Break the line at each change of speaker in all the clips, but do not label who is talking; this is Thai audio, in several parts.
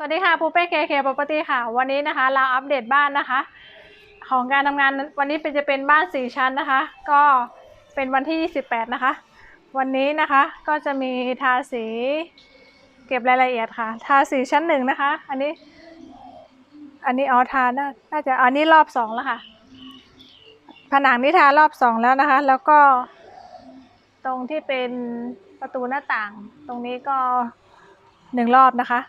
สวัสดีค่ะปูเป้เคเคปปตี้ค่ะ วันนี้นะคะ เราอัปเดตบ้านนะคะ ของการทำงานวันนี้เป็นจะเป็นบ้านสี่ชั้นนะคะ ก็เป็นวันที่ 28 นะคะ วันนี้นะคะก็จะมีทาสี เก็บรายละเอียดค่ะ ทาสีชั้นหนึ่งนะคะ อันนี้ อันนี้อ๋อทาน่าน่าจะอันนี้รอบสองแล้วค่ะ ผนังนี้ทารอบสองแล้วนะคะ แล้วก็ตรงที่เป็นประตูหน้าต่าง ตรงนี้ก็หนึ่งรอบนะคะ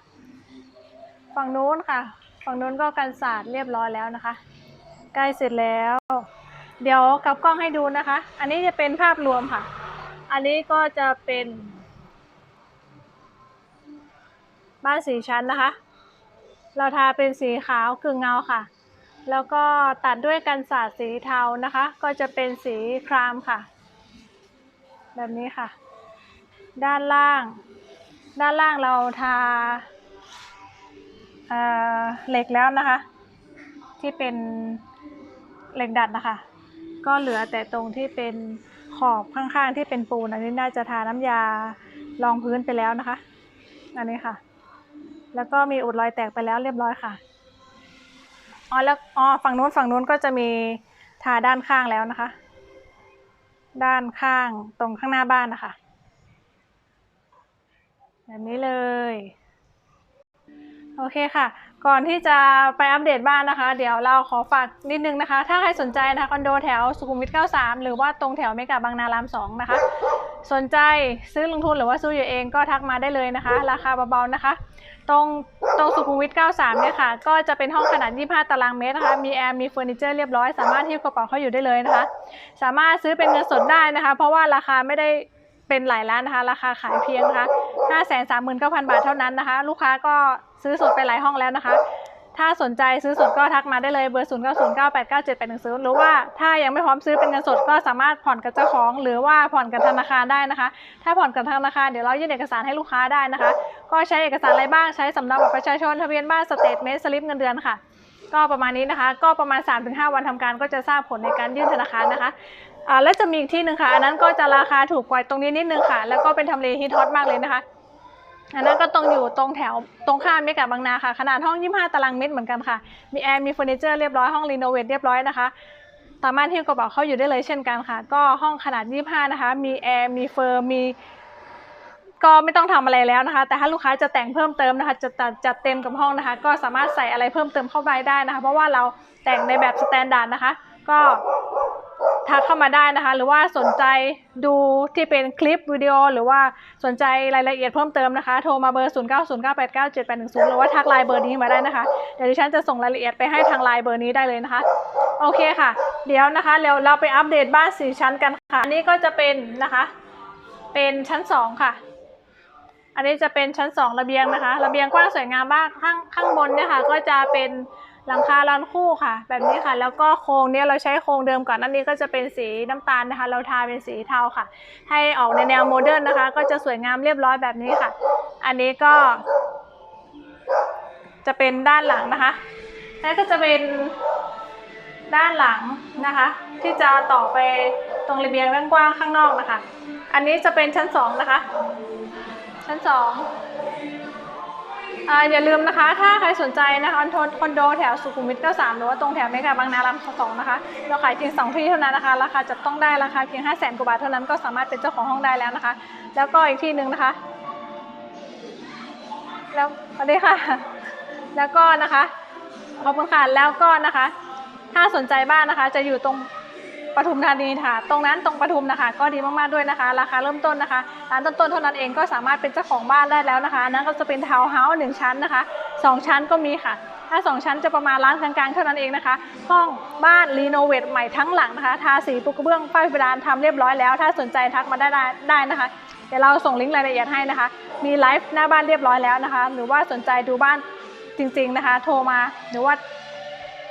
ฝั่งนู้นค่ะ ฝั่งนู้นก็กันศาสตร์เรียบร้อยแล้วนะคะ ใกล้เสร็จแล้ว เดี๋ยวกลับกล้องให้ดูนะคะ อันนี้จะเป็นภาพรวมค่ะ อันนี้ก็จะเป็น บ้านสีชั้นนะคะ เราทาเป็นสีขาวกึ่งเงาค่ะ แล้วก็ตัดด้วยกันศาสตร์สีเทานะคะ ก็จะเป็นสีครามค่ะ แบบนี้ค่ะ ด้านล่าง ด้านล่างเราทา เหล็กแล้วนะคะ ที่เป็นเหล็กดัดนะคะ ก็เหลือแต่ตรงที่เป็นขอบข้างๆที่เป็นปูนอันนี้น่าจะทาน้ำยารองพื้นไปแล้วนะคะ อันนี้ค่ะ แล้วก็มีอุดรอยแตกไปแล้วเรียบร้อยค่ะอ๋อแล้วอ๋อฝั่งนู้นฝั่งนู้นก็จะมีทาด้านข้างแล้วนะคะ ด้านข้างตรงข้างหน้าบ้านนะคะ แบบนี้เลย โอเคค่ะ ก่อนที่จะไปอัปเดตบ้านนะคะ เดี๋ยวเราขอฝากนิดนึงนะคะ ถ้าใครสนใจนะคะคอนโดแถวสุขุมวิท 93 หรือว่าตรงแถวเมกะบางนาราม 2 นะคะ สนใจซื้อลงทุนหรือว่าซื้ออยู่เองก็ทักมาได้เลยนะคะ ราคาเบาๆนะคะ ตรงตรงสุขุมวิท 93 เนี่ยค่ะ ก็จะเป็นห้องขนาด 25 ตารางเมตรนะคะ มีแอร์มีเฟอร์นิเจอร์เรียบร้อย สามารถที่กระเป๋าเข้าอยู่ได้เลยนะคะ สามารถซื้อเป็นเงินสดได้นะคะ เพราะว่าราคาไม่ได้ เป็นหลายล้านนะคะ ราคาขายเพียงนะคะ539,000 บาทเท่านั้นนะคะ ลูกค้าก็ซื้อสดไปหลายห้องแล้วนะคะ ถ้าสนใจซื้อสดก็ทักมาได้เลยเบอร์ 0 9 0 9 8 9 7 8 1 0 หรือว่าถ้ายังไม่พร้อมซื้อเป็นเงินสดก็สามารถผ่อนกับเจ้าของ หรือว่าผ่อนกับธนาคารได้นะคะ ถ้าผ่อนกับธนาคารเดี๋ยวเรายื่นเอกสารให้ลูกค้าได้นะคะ ก็ใช้เอกสารอะไรบ้างใช้สำเนาบัตรประชาชนทะเบียนบ้านสเตทเมนต์สลิปเงินเดือนค่ะก็ประมาณนี้นะคะ ก็ประมาณ 3-5 วันทำการก็จะทราบผลในการยื่นธนาคารนะคะ อ่าและจะมีอีกที่หนึ่งค่ะ อันนั้นก็จะราคาถูกกว่าตรงนี้นิดนึงค่ะ แล้วก็เป็นทำเลฮิตฮอตมากเลยนะคะอันนั้นก็ตรงอยู่ตรงแถวตรงข้ามเมกะบางนาค่ะ ขนาดห้อง 25 ตารางเมตรเหมือนกันค่ะ มีแอร์มีเฟอร์นิเจอร์เรียบร้อยห้องรีโนเวทเรียบร้อยนะคะสามารถที่กระเป๋าเข้าอยู่ได้เลยเช่นกันค่ะ ก็ห้องขนาด 25 นะคะ มีแอร์มีเฟอร์มีก็ไม่ต้องทำอะไรแล้วนะคะ แต่ถ้าลูกค้าจะแต่งเพิ่มเติมนะคะ จะจัดจัดเต็มกับห้องนะคะ ก็สามารถใส่อะไรเพิ่มเติมเข้าไปได้นะคะ เพราะว่าเราแต่งในแบบสแตนดาร์ดนะคะ ก็ ทักเข้ามาได้นะคะ หรือว่าสนใจดูที่เป็นคลิปวิดีโอ หรือว่าสนใจรายละเอียดเพิ่มเติมนะคะ โทรมาเบอร์ 0 9 0 9 8 9 7 8 1 0 หรือว่าทักไลน์เบอร์นี้มาได้นะคะ เดี๋ยวดิฉันจะส่งรายละเอียดไปให้ทางไลน์เบอร์นี้ได้เลยนะคะ โอเคค่ะ เดี๋ยวนะคะเดี๋ยวเราไปอัปเดตบ้านสี่ชั้นกันค่ะ อันนี้ก็จะเป็นนะคะ เป็นชั้นสองค่ะอันนี้จะเป็นชั้นสองระเบียงนะคะ ระเบียงกว้างสวยงามมาก ข้างข้างบนเนี่ยค่ะก็จะเป็น หลังคาลานคู่ค่ะ แบบนี้ค่ะ แล้วก็โครงเนี่ยเราใช้โครงเดิมก่อนอันนี้ก็จะเป็นสีน้ำตาลนะคะ เราทาเป็นสีเทาค่ะ ให้ออกในแนวโมเดิร์นนะคะ ก็จะสวยงามเรียบร้อยแบบนี้ค่ะ อันนี้ก็ จะเป็นด้านหลังนะคะแล้วก็จะเป็นด้านหลังนะคะ ที่จะต่อไปตรงระเบียงด้านกว้างข้างนอกนะคะ อันนี้จะเป็นชั้นสองนะคะ ชั้นสอง อย่าลืมนะคะ ถ้าใครสนใจนะคะคอนโดแถวสุขุมวิท93หรือว่าตรงแถวเมกะบางนารามสองนะคะ เราขายเพียงสองที่เท่านั้นนะคะ ราคาจับต้องได้ราคาเพียง 5 0 0 0 0 0กว่าบาทเท่านั้นก็สามารถเป็นเจ้าของห้องได้แล้วนะคะ แล้วก็อีกที่หนึ่งนะคะ แล้วสวัสดีค่ะ แล้วก็นะคะ ขอบคุณค่ะ แล้วก็นะคะ ถ้าสนใจบ้านนะคะ จะอยู่ตรง ปทุมธานีค่ะ ตรงนั้นตรงปทุมนะคะ ก็ดีมากๆด้วยนะคะ ราคาเริ่มต้นนะคะร้านต้นๆเท่านั้นเองก็สามารถเป็นเจ้าของบ้านได้แล้วนะคะนนั้นก็จะเป็นทาวน์เฮาส์หนึ่งชั้นนะคะสองชั้นก็มีค่ะ ถ้าสองชั้นจะประมาณร้านกลางๆเท่านั้นเองนะคะห้องบ้านรีโนเวทใหม่ทั้งหลังนะคะ ทาสีปูกระเบื้องฝ้าเพดานทำเรียบร้อยแล้ว ถ้าสนใจทักมาได้ได้ได้นะคะเดี๋ยวเราส่งลิงก์รายละเอียดให้นะคะ มีไลฟ์หน้าบ้านเรียบร้อยแล้วนะคะ หรือว่าสนใจดูบ้านจริง ๆนะคะ โทรมาหรือว่า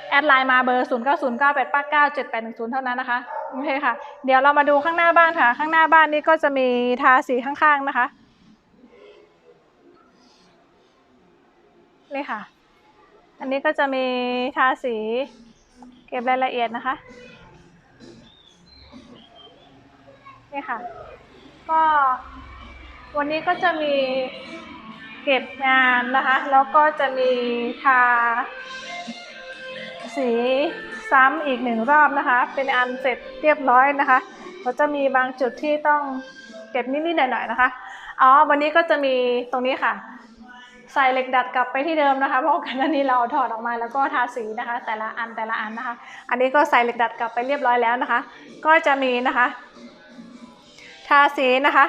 แอดไลน์มาเบอร์ 0 9 0 9 8 8 9 7 8 1 0 เท่านั้นนะคะโอเคค่ะ เดี๋ยวเรามาดูข้างหน้าบ้านค่ะ ข้างหน้าบ้านนี้ก็จะมีทาสีข้างๆนะคะนี่ค่ะ อันนี้ก็จะมีทาสีเก็บรายละเอียดนะคะนี่ค่ะ ก็วันนี้ก็จะมีเก็บงานนะคะ แล้วก็จะมีทา สีซ้ำอีกหนึ่งรอบนะคะ เป็นอันเสร็จเรียบร้อยนะคะก็จะมีบางจุดที่ต้องเก็บนิดๆหน่อยๆนะคะอ๋อวันนี้ก็จะมีตรงนี้ค่ะ ใส่เหล็กดัดกลับไปที่เดิมนะคะเพราะกันนี้เราถอดออกมาแล้วก็ทาสีนะคะ แต่ละอันแต่ละอันนะคะ อันนี้ก็ใส่เหล็กดัดกลับไปเรียบร้อยแล้วนะคะ ก็จะมีนะคะ ทาสีนะคะ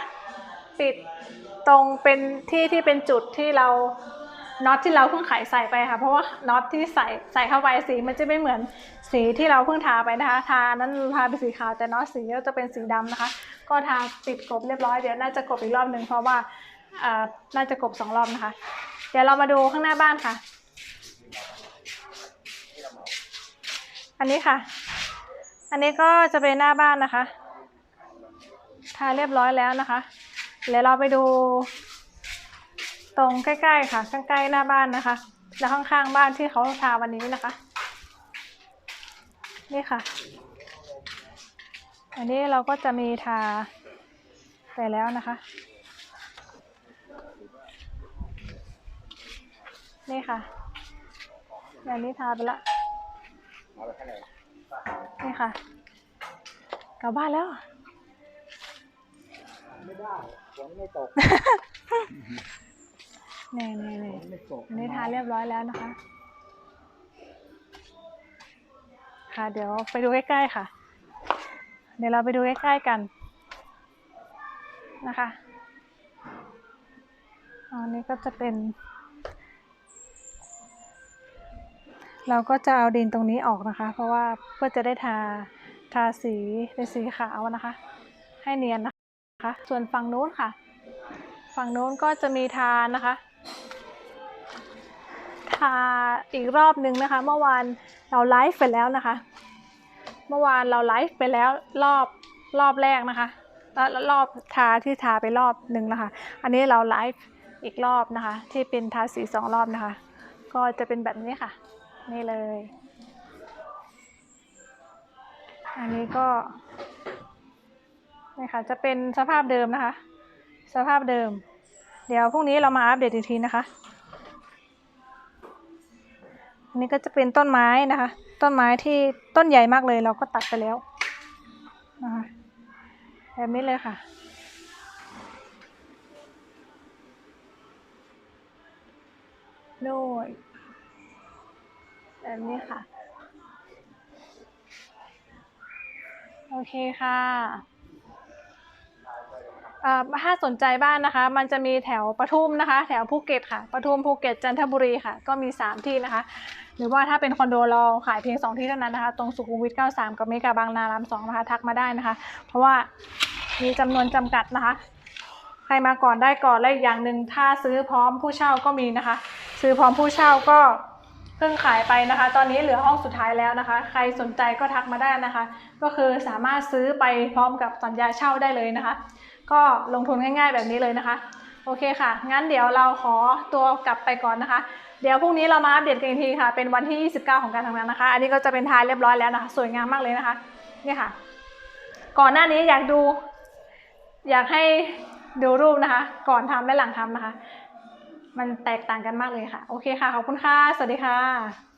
ปิดตรงเป็นที่ที่เป็นจุดที่เรา น็อตที่เราเพิ่งไขใส่ไปค่ะ เพราะว่าน็อตที่ใส่ใส่เข้าไปสีมันจะไม่เหมือนสีที่เราเพิ่งทาไปนะคะ ทานั้นทาเป็นสีขาวแต่น็อตสีก็จะเป็นสีดำนะคะ ก็ทาปิดกบเรียบร้อยเดี๋ยวน่าจะกบอีกรอบหนึ่งเพราะว่าน่าจะกบสองรอบนะคะ เดี๋ยวเรามาดูข้างหน้าบ้านค่ะ อันนี้ค่ะ อันนี้ก็จะเป็นหน้าบ้านนะคะ ทาเรียบร้อยแล้วนะคะ เดี๋ยวเราไปดู ตรงใกล้ๆค่ะใกล้ๆหน้าบ้านนะคะ แล้วข้างๆบ้านที่เขาทาวันนี้นะคะ นี่ค่ะ อันนี้เราก็จะมีทาไปแล้วนะคะ นี่ค่ะอันนี้ทาไปละนี่ค่ะกลับบ้านแล้ว
ไม่ได้ฝนไม่ตก
นี่นี่นี่
ฝนไม่ตก
อันนี้ทาเรียบร้อยแล้วนะคะ ค่ะ เดี๋ยวไปดูใกล้ๆค่ะ เดี๋ยวเราไปดูใกล้ๆกันนะคะอันนี้ก็จะเป็น เราก็จะเอาดินตรงนี้ออกนะคะ เพราะว่าเพื่อจะได้ทาทาสีเป็นสีขาวนะคะ ให้เนียนนะคะ ส่วนฝั่งนู้นค่ะ ฝั่งนู้นก็จะมีทานะคะ ทาอีกรอบนึงนะคะ เมื่อวานเราไลฟ์ไปแล้วนะคะ เมื่อวานเราไลฟ์ไปแล้วรอบรอบแรกนะคะแล้วรอบทาที่ทาไปรอบหนึ่งนะคะ อันนี้เราไลฟ์อีกรอบนะคะ ที่เป็นทาสีสองรอบนะคะ ก็จะเป็นแบบนี้ค่ะ นี่เลย อันนี้ก็นี่ค่ะจะเป็นสภาพเดิมนะคะ สภาพเดิม เดี๋ยวพรุ่งนี้เรามาอัปเดตอีกทีนะคะอันนี้ก็จะเป็นต้นไม้นะคะ ต้นไม้ที่ต้นใหญ่มากเลยเราก็ตัดไปแล้วนะคะแบบนี้เลยค่ะนู่นแบบนี้ค่ะ โอเคค่ะ ถ้าสนใจบ้านนะคะ มันจะมีแถวปทุมนะคะ แถวภูเก็ตค่ะปทุมภูเก็ตจันทบุรีค่ะ ก็มี 3 ที่นะคะ หรือว่าถ้าเป็นคอนโดเราขายเพียง 2 ที่เท่านั้นนะคะ ตรงสุขุมวิท 93 กับเมกาบางนาราม2นะคะทักมาได้นะคะ เพราะว่ามีจำนวนจำกัดนะคะ ใครมาก่อนได้ก่อนและอีกอย่างหนึ่งถ้าซื้อพร้อมผู้เช่าก็มีนะคะ ซื้อพร้อมผู้เช่าก็เพิ่งขายไปนะคะ ตอนนี้เหลือห้องสุดท้ายแล้วนะคะ ใครสนใจก็ทักมาได้นะคะ ก็คือสามารถซื้อไปพร้อมกับสัญญาเช่าได้เลยนะคะ ก็ลงทุนง่ายๆแบบนี้เลยนะคะ โอเคค่ะ งั้นเดี๋ยวเราขอตัวกลับไปก่อนนะคะ เดี๋ยวพรุ่งนี้เรามาอัปเดตกันอีกทีค่ะ เป็นวันที่ 29 ของการทำงานนะคะ อันนี้ก็จะเป็นทายเรียบร้อยแล้วนะคะ สวยงามมากเลยนะคะ นี่ค่ะ ก่อนหน้านี้อยากดู อยากให้ดูรูปนะคะ ก่อนทำและหลังทำนะคะ มันแตกต่างกันมากเลยค่ะ โอเคค่ะ ขอบคุณค่ะ สวัสดีค่ะ